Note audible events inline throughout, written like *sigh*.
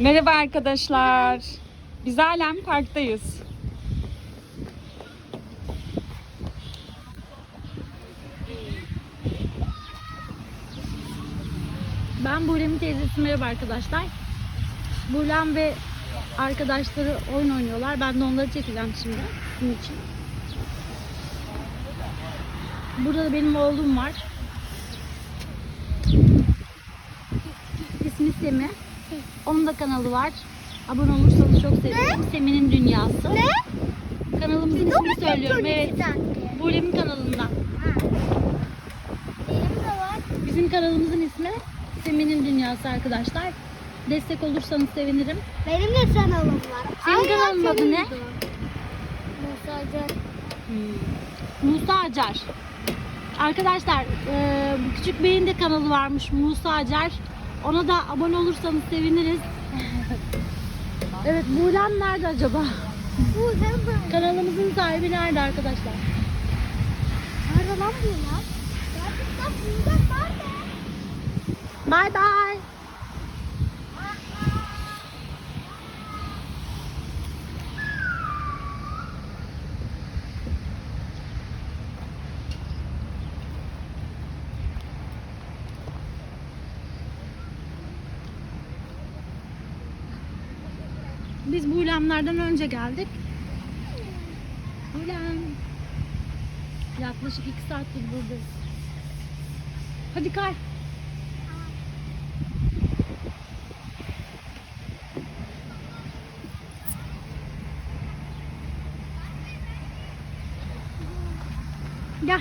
Merhaba arkadaşlar. Biz halen parktayız. Ben Bulem'in teyzesi merhaba arkadaşlar. Bulem ve arkadaşları oyun oynuyorlar. Ben de onları çekeceğim şimdi sizin için. Burada da benim oğlum var. İsmi Semi. Onun da kanalı var. Abone olursanız çok sevinirim. Semi'nin Dünyası. Ne? Kanalımızın ismini söylüyorum. Evet. Bulem'in kanalından. Benim de var. Bizim kanalımızın ismi Semi'nin Dünyası arkadaşlar. Destek olursanız sevinirim. Benim de kanalım var. Senin Aynen kanalın adı ne? Musa Can. Musa Acar. Arkadaşlar e, küçük beyin de kanalı varmış Musa Acar. Ona da abone olursanız seviniriz. *laughs* evet Buğlem nerede acaba? Kanalımızın sahibi nerede arkadaşlar? Nerede lan bu lan? Gerçekten burada nerede? Bye bye. Biz bu ulemlerden önce geldik. Ulem. Yaklaşık iki saattir buradayız. Hadi kay. Gel.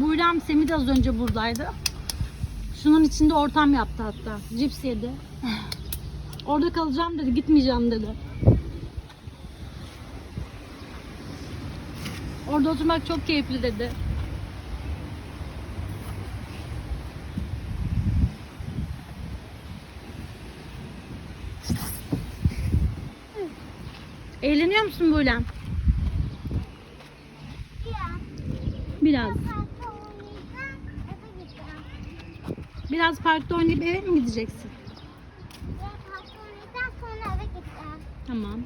Buğrem Semi de az önce buradaydı. Şunun içinde ortam yaptı hatta. Cips yedi. Orada kalacağım dedi. Gitmeyeceğim dedi. Orada oturmak çok keyifli dedi. Eğleniyor musun? Ya. Biraz. Biraz parkta oynayıp eve mi gideceksin? Ve parkta oynayacağım sonra eve gideceğim. Tamam.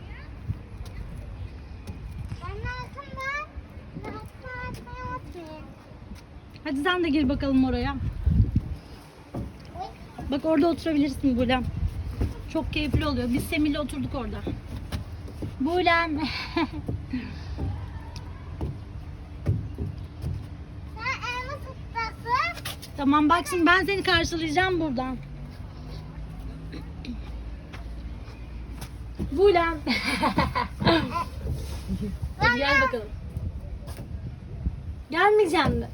Hadi sen de gir bakalım oraya. Bak orada oturabilirsin Bulem. Çok keyifli oluyor. Biz Semih'le oturduk orada. Bulem. *laughs* Tamam bak şimdi ben seni karşılayacağım buradan. Bulem. Hadi gel bakalım. Gelmeyeceğim mi?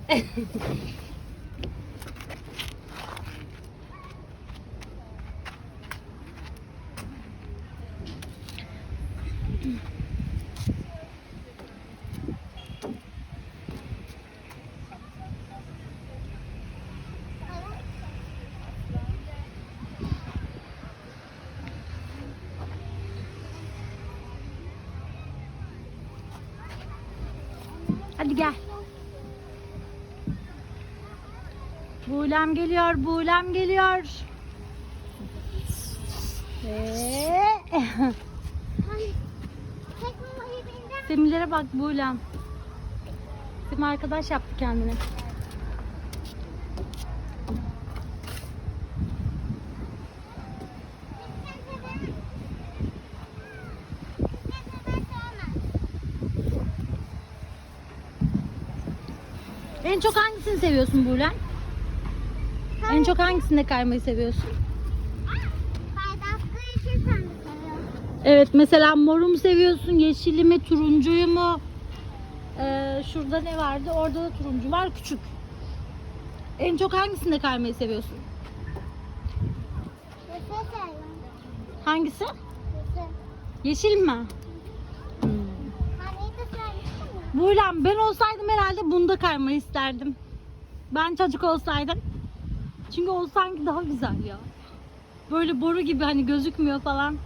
Hadi gel. Buğlem geliyor, buğlem geliyor. Ve... Semilere bak Buğlem. Sim arkadaş yaptı kendine. En çok hangisini seviyorsun Buğlem? En çok hangisinde kaymayı seviyorsun? Faydası için sen seviyorsun. Evet mesela moru mu seviyorsun, yeşili mi, turuncuyu mu? Ee, şurada ne vardı? Orada da turuncu var, küçük. En çok hangisinde kaymayı seviyorsun? Yeşil. Hangisi? Yeşil. Yeşil mi? Buğrem ben olsaydım herhalde bunda kaymayı isterdim. Ben çocuk olsaydım. Çünkü o sanki daha güzel ya. Böyle boru gibi hani gözükmüyor falan.